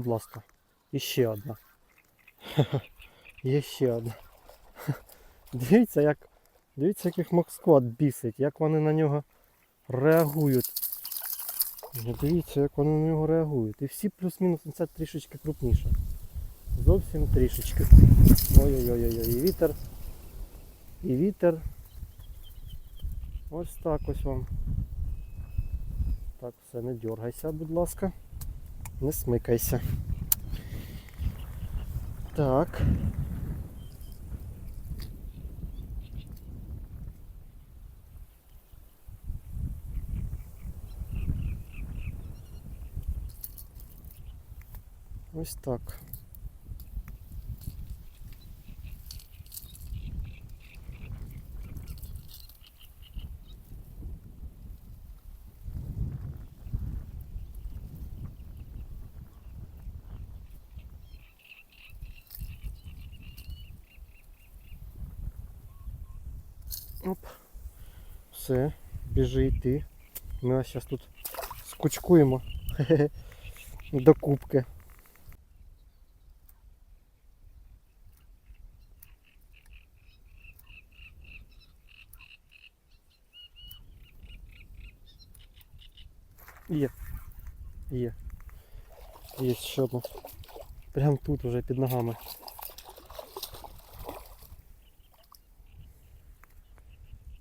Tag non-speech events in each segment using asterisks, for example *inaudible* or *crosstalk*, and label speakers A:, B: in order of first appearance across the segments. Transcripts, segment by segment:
A: Будь ласка. І ще одна. Є ще одна. Дивіться, як. Дивіться, як їх Москва бісить, як вони на нього реагують. Ну, Дивіться, як вони на нього реагують. І всі плюс-мінус ця трішечки крупніша. Зовсім трішечки. Ой-ой-ой, і вітер. І вітер. Ось так ось вам. Так, все, не дергайся, будь ласка. Не смикайся. Так. Ось так. Оп. Все, біжи йти. Ми зараз тут скучкуємо *laughs* до кубки. Є. Є. Є ще одна. Прям тут уже під ногами.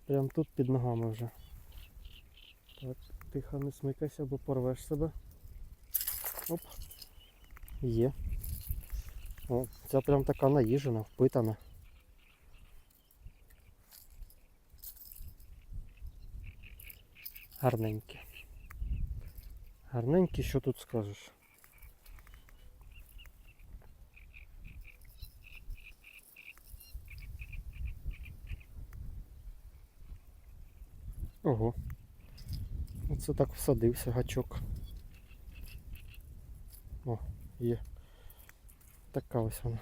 A: Прям тут під ногами вже. Так, тихо, не смикайся, бо порвеш себе. Оп. Є. О, ця прям така наїжена, впитана. Гарненькі. Гарненькі, що тут скажеш? Ого. Оце так всадився гачок. О, є. Така ось вона.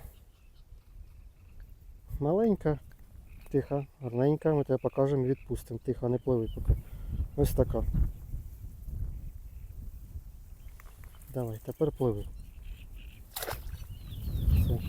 A: Маленька, тиха, гарненька, ми тебе покажемо і відпустимо. Тихо, не пливи поки. Ось така. Давай, тепер пливи. Все.